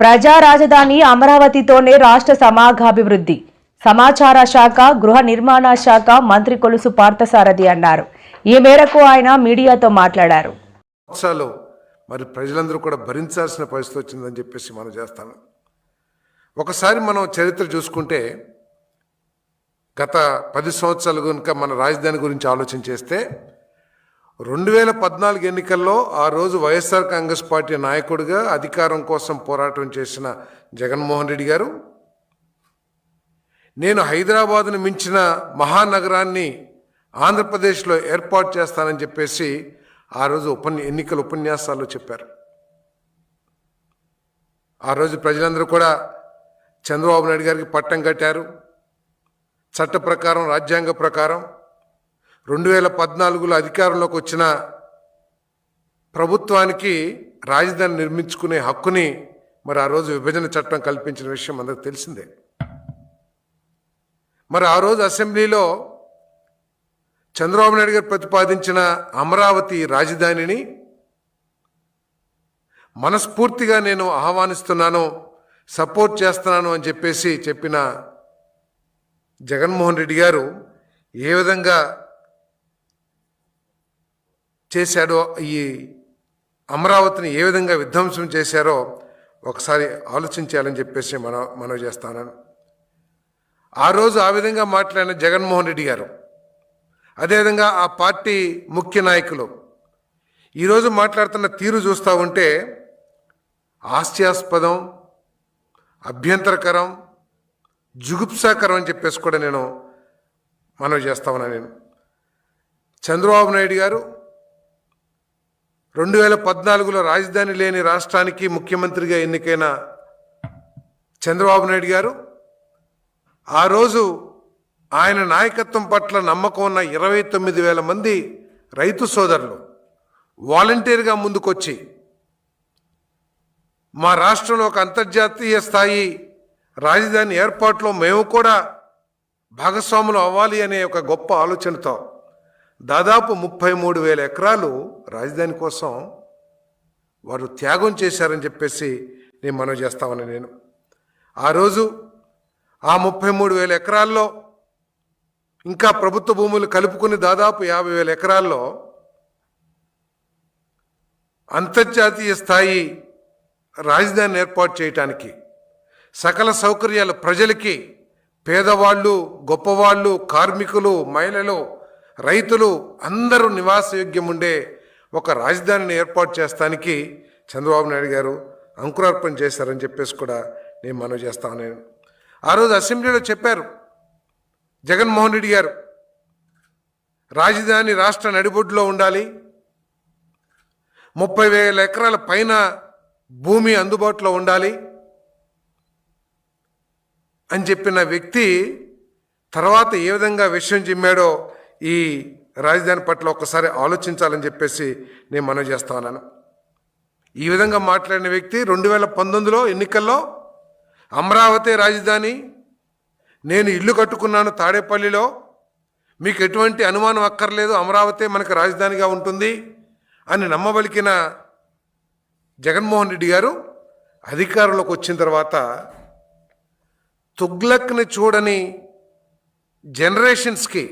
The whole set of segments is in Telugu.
ప్రజా రాజధాని అమరావతితోనే రాష్ట్ర సమాఘాభివృద్ధి. సమాచార శాఖ గృహ నిర్మాణ శాఖ మంత్రి కొలుసు పార్థసారథి అన్నారు. ఈ మేరకు ఆయన మీడియాతో మాట్లాడారు. మరి ప్రజలందరూ కూడా భరించాల్సిన పరిస్థితి వచ్చిందని చెప్పేసి మనం చేస్తాను. ఒకసారి మనం చరిత్ర చూసుకుంటే గత పది సంవత్సరాలు కనుక మన రాజధాని గురించి ఆలోచన చేస్తే రెండు వేల పద్నాలుగు ఎన్నికల్లో ఆ రోజు వైఎస్ఆర్ కాంగ్రెస్ పార్టీ నాయకుడిగా అధికారం కోసం పోరాటం చేసిన జగన్మోహన్ రెడ్డి గారు. నేను హైదరాబాద్ను మించిన మహానగరాన్ని ఆంధ్రప్రదేశ్లో ఏర్పాటు చేస్తానని చెప్పేసి ఆ రోజు ఉపన్య ఎన్నికల ఉపన్యాసాల్లో చెప్పారు. ఆ రోజు ప్రజలందరూ కూడా చంద్రబాబు నాయుడు గారికి పట్టం కట్టారు. చట్ట ప్రకారం రాజ్యాంగ ప్రకారం రెండు వేల పద్నాలుగులో అధికారంలోకి వచ్చిన ప్రభుత్వానికి రాజధాని నిర్మించుకునే హక్కుని మరి ఆ రోజు విభజన చట్టం కల్పించిన విషయం అందరికి తెలిసిందే. మరి ఆ రోజు అసెంబ్లీలో చంద్రబాబు నాయుడు గారు ప్రతిపాదించిన అమరావతి రాజధానిని మనస్ఫూర్తిగా నేను ఆహ్వానిస్తున్నాను సపోర్ట్ చేస్తున్నాను అని చెప్పేసి చెప్పిన జగన్మోహన్ రెడ్డి గారు ఏ విధంగా చేశాడో ఈ అమరావతిని ఏ విధంగా విధ్వంసం చేశారో ఒకసారి ఆలోచించాలని చెప్పేసి మన మనవి చేస్తాను. ఆ రోజు ఆ విధంగా మాట్లాడిన జగన్మోహన్ రెడ్డి గారు అదేవిధంగా ఆ పార్టీ ముఖ్య నాయకులు ఈరోజు మాట్లాడుతున్న తీరు చూస్తూ ఉంటే హాస్యాస్పదం అభ్యంతరకరం జుగుప్సాకరం అని చెప్పేసి కూడా నేను మనవి చేస్తా ఉన్నాను. నేను చంద్రబాబు నాయుడు గారు రెండు వేల పద్నాలుగులో రాజధాని లేని రాష్ట్రానికి ముఖ్యమంత్రిగా ఎన్నికైన చంద్రబాబు నాయుడు గారు ఆ రోజు ఆయన నాయకత్వం పట్ల నమ్మకం ఉన్న ఇరవై తొమ్మిది వేల మంది రైతు సోదరులు వాలంటీర్గా ముందుకొచ్చి మా రాష్ట్రంలో ఒక అంతర్జాతీయ స్థాయి రాజధాని ఏర్పాటులో మేము కూడా భాగస్వాములు అవ్వాలి అనే ఒక గొప్ప ఆలోచనతో దాదాపు ముప్పై మూడు వేల ఎకరాలు రాజధాని కోసం వారు త్యాగం చేశారని చెప్పేసి నేను మనవి చేస్తామని నేను. ఆ రోజు ఆ ముప్పై మూడు వేల ఎకరాల్లో ఇంకా ప్రభుత్వ భూములు కలుపుకుని దాదాపు యాభై వేల ఎకరాల్లో అంతర్జాతీయ స్థాయి రాజధాని ఏర్పాటు చేయటానికి సకల సౌకర్యాలు ప్రజలకి పేదవాళ్ళు గొప్పవాళ్ళు కార్మికులు మహిళలు రైతులు అందరూ నివాసయోగ్యం ఉండే ఒక రాజధానిని ఏర్పాటు చేస్తానికి చంద్రబాబు నాయుడు గారు అంకురార్పణ చేశారని చెప్పేసి కూడా నేను మనవి చేస్తాను నేను ఆ రోజు అసెంబ్లీలో చెప్పారు జగన్మోహన్ రెడ్డి గారు రాజధాని రాష్ట్ర నడిబొడ్డులో ఉండాలి ముప్పై వేల ఎకరాల పైన భూమి అందుబాటులో ఉండాలి అని చెప్పిన వ్యక్తి తర్వాత ఏ విధంగా విషయం చిమ్మాడో ఈ రాజధాని పట్ల ఒక్కసారి ఆలోచించాలని చెప్పేసి నేను మనవి చేస్తా ఉన్నాను. ఈ విధంగా మాట్లాడిన వ్యక్తి రెండు వేల పంతొమ్మిదిలో ఎన్నికల్లో అమరావతి రాజధాని నేను ఇల్లు కట్టుకున్నాను తాడేపల్లిలో మీకు ఎటువంటి అనుమానం అక్కర్లేదు అమరావతి మనకు రాజధానిగా ఉంటుంది అని నమ్మబలికిన జగన్మోహన్ రెడ్డి గారు అధికారంలోకి వచ్చిన తర్వాత తుగ్లక్ని చూడని జనరేషన్స్కి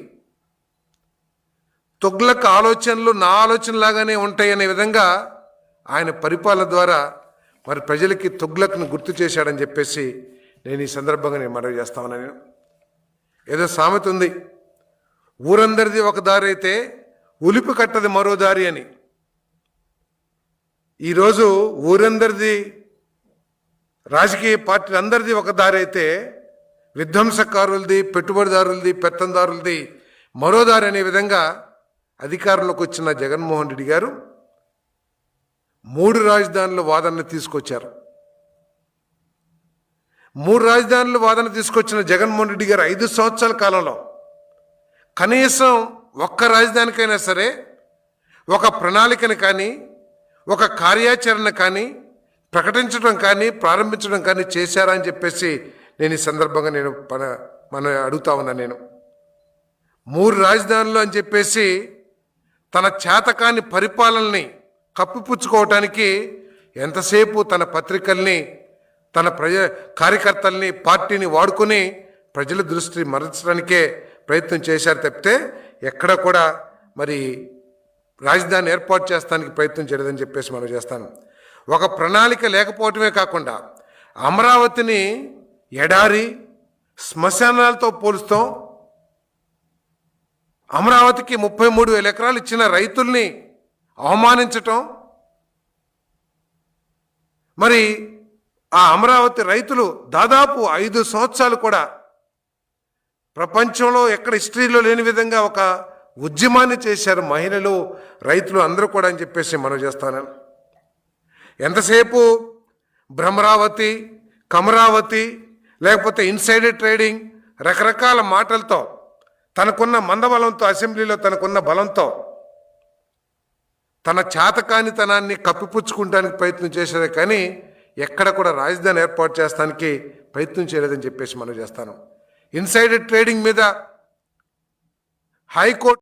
తుగ్లక్ ఆలోచనలు నా ఆలోచనలాగానే ఉంటాయనే విధంగా ఆయన పరిపాలన ద్వారా మరి ప్రజలకి తుగ్లక్ను గుర్తు చేశాడని చెప్పేసి నేను ఈ సందర్భంగా నేను మనవి చేస్తా ఉన్నాను. నేను ఏదో సామెత ఉంది. ఊరందరిది ఒక దారి అయితే ఉలిపి కట్టది మరో దారి అని. ఈరోజు ఊరందరిది రాజకీయ పార్టీలందరిది ఒక దారి అయితే విధ్వంసకారులది పెట్టుబడిదారులది పెత్తందారులది మరో దారి అనే విధంగా అధికారంలోకి వచ్చిన జగన్మోహన్ రెడ్డి గారు మూడు రాజధానుల వాదనను తీసుకొచ్చారు. మూడు రాజధానుల వాదన తీసుకొచ్చిన జగన్మోహన్ రెడ్డి గారు ఐదు సంవత్సరాల కాలంలో కనీసం ఒక్క రాజధానికైనా సరే ఒక ప్రణాళికను కానీ ఒక కార్యాచరణ కానీ ప్రకటించడం కానీ ప్రారంభించడం కానీ చేశారా అని చెప్పేసి నేను ఈ సందర్భంగా నేను మన మన అడుగుతా ఉన్నా నేను. మూడు రాజధానులు అని చెప్పేసి తన చేతకాని పరిపాలనని కప్పిపుచ్చుకోవటానికి ఎంతసేపు తన పత్రికల్ని తన ప్రజ కార్యకర్తల్ని పార్టీని వాడుకొని ప్రజల దృష్టి మరల్చడానికే ప్రయత్నం చేశారు తప్పితే ఎక్కడ కూడా మరి రాజధాని ఏర్పాటు చేస్తానికి ప్రయత్నం చేయలేదని చెప్పేసి మనం చేస్తాను. ఒక ప్రణాళిక లేకపోవటమే కాకుండా అమరావతిని ఎడారి శ్మశానాలతో పోలుస్తాం అమరావతికి ముప్పై మూడు వేల ఎకరాలు ఇచ్చిన రైతుల్ని అవమానించటం. మరి ఆ అమరావతి రైతులు దాదాపు ఐదు సంవత్సరాలు కూడా ప్రపంచంలో ఎక్కడ హిస్టరీలో లేని విధంగా ఒక ఉద్యమాన్ని చేశారు మహిళలు రైతులు అందరూ కూడా అని చెప్పేసి మనం చేస్తాను. ఎంతసేపు భ్రమరావతి కమరావతి లేకపోతే ఇన్సైడర్ ట్రేడింగ్ రకరకాల మాటలతో తనకున్న మందబలంతో అసెంబ్లీలో తనకున్న బలంతో తన చాతకానితనాన్ని కప్పిపుచ్చుకుంటానికి ప్రయత్నం చేశారే కానీ ఎక్కడ కూడా రాజధాని ఏర్పాటు చేస్తానికి ప్రయత్నం చేయలేదని చెప్పేసి మనం చేస్తాను. ఇన్సైడర్ ట్రేడింగ్ మీద హైకోర్టు